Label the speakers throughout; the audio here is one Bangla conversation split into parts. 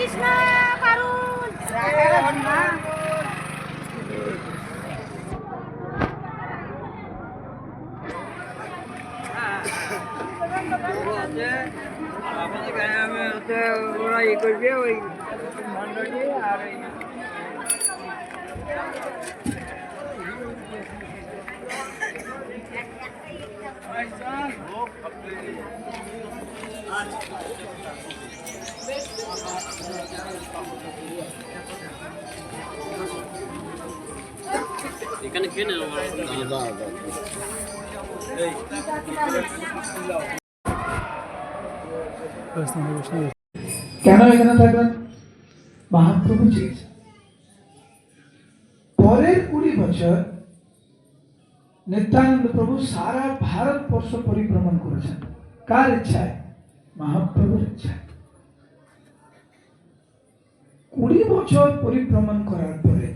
Speaker 1: কৃষ্ণ করুন
Speaker 2: ওরা ইয়ে করবে ওই আর
Speaker 3: এখানে খেয়ে নেন
Speaker 4: কেন এখানে থাকবেন? মহাপ্রভু চেয়েছেন পরের কুড়ি বছর নিত্যানন্দ প্রভু সারা ভারতবর্ষ পরিভ্রমণ করেছেন। কার ইচ্ছায়? মহাপ্রভুর ইচ্ছায়। বছর পরিভ্রমণ করার পরে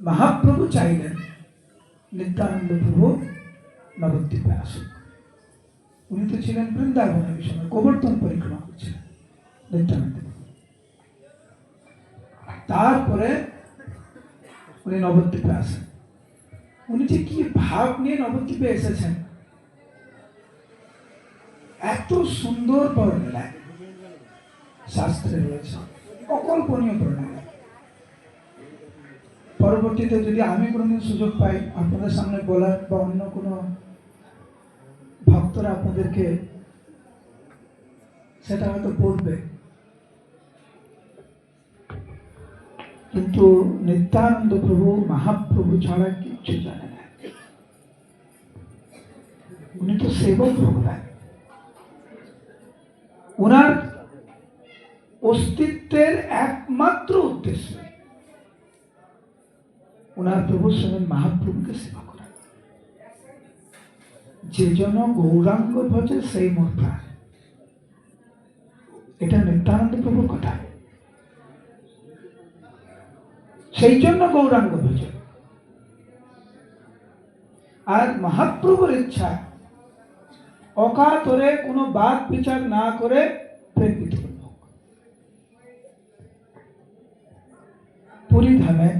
Speaker 4: মহাপ্রভু চাইলেন নিত্যানন্দ প্রভু নবদ্বীপে আসুন উনি তো ছিলেন বৃন্দাবনের বিষয় গোবর্ধন পরিক্রমা করছিলেন নিত্যানন্দ তারপরে উনি নবদ্বীপে আসেন। উনি যে কি ভাব নিয়ে নবদ্বীপে এসেছেন? এত সুন্দর বর্ণনা। শাস্ত্রে রয়েছে। অকল্পনীয় বর্ণনা পরবর্তীতে যদি আমি কোনোদিন সুযোগ পাই, আপনাদের সামনে বলার বা অন্য কোনো ভক্তরা আপনাদেরকে সেটা হয়তো বলবে। কিন্তু নিত্যানন্দ প্রভু, মহাপ্রভু ছাড়া কিচ্ছু জানে না। উনি তো সেবক ভগবান। ওনার অস্তিত্বের একমাত্র উদ্দেশ্য। ওনার প্রভু স্বয়ং মহাপ্রভুকে সেবা করা। যে জন গৌরাঙ্গ ভজে সেই মোর প্রাণ। এটা নিত্যানন্দ প্রভুর কথা। সেই জন্য গৌরাঙ্গ ভজন আর মহাপ্রভুর ইচ্ছা, অকাতরে কোনো বাদ বিচার না করে প্রেমিত প্রেম পুরী ধামে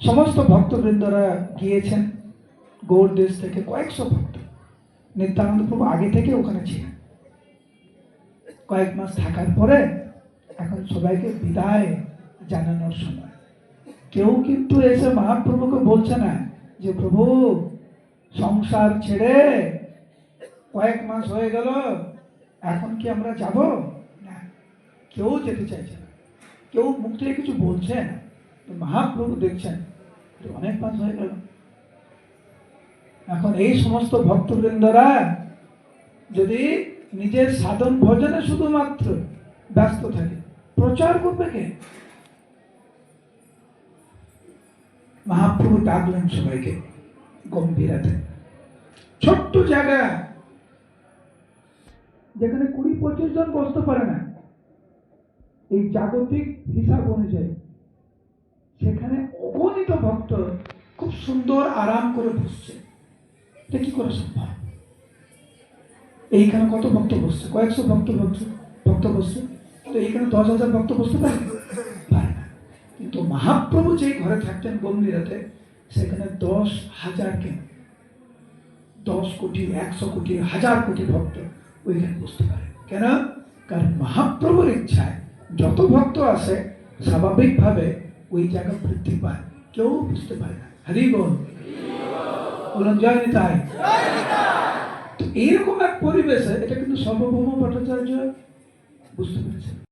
Speaker 4: সমস্ত ভক্তবৃন্দরা গিয়েছেন গৌর দেশ থেকে কয়েকশো ভক্ত। নিত্যানন্দ প্রভু আগে থেকে ওখানে ছিলেন। কয়েক মাস থাকার পরে এখন সবাইকে বিদায় জানানোর সময়। কেউ কিন্তু এসে মহাপ্রভুকে বলছে না যে, প্রভু, সংসার ছেড়ে কয়েক মাস হয়ে গেল, এখন কি আমরা যাব? না, কেউ যেতে চাইছে না। কেউ মুখ থেকে কিছু বলছেন মহাপ্রভু দেখছেন অনেক মাস হয়ে গেল। এখন এই সমস্ত ভক্তবৃন্দরা যদি নিজের সাধন ভজনে শুধুমাত্র ব্যস্ত থাকে, প্রচার করবে কে? মহাপ্রভু ডাকলেন সবাইকে গম্ভীরাতে। ছোট্ট জায়গা। যেখানে কুড়ি পঁচিশ জন বসতে পারে না। এই জাগতিক হিসাব অনুযায়ী সেখানে অগণিত ভক্ত খুব সুন্দর আরাম করে বসছে। এটা কি করে সম্ভব? এইখানে কত ভক্ত বসছে? কয়েকশো ভক্ত ভক্ত ভক্ত বসছে। তো এইখানে দশ হাজার ভক্ত বসতে পারে না। কিন্তু মহাপ্রভু যেই ঘরে থাকতেন গম্ভীরাতে, সেখানে দশ হাজার কেন? দশ কোটি, একশো কোটি, হাজার কোটি ভক্ত ওইখানে বসতে পারে। কেন? কারণ মহাপ্রভুর ইচ্ছায় যত ভক্ত আসে স্বাভাবিকভাবে ওই জায়গা বৃদ্ধি পায়। কেউ বুঝতে পারে না। হরি বল। বলুন জয় নিতাই। এইরকম এক পরিবেশে এটা কিন্তু সর্বভৌম ভট্টাচার্য বুঝতে পেরেছেন।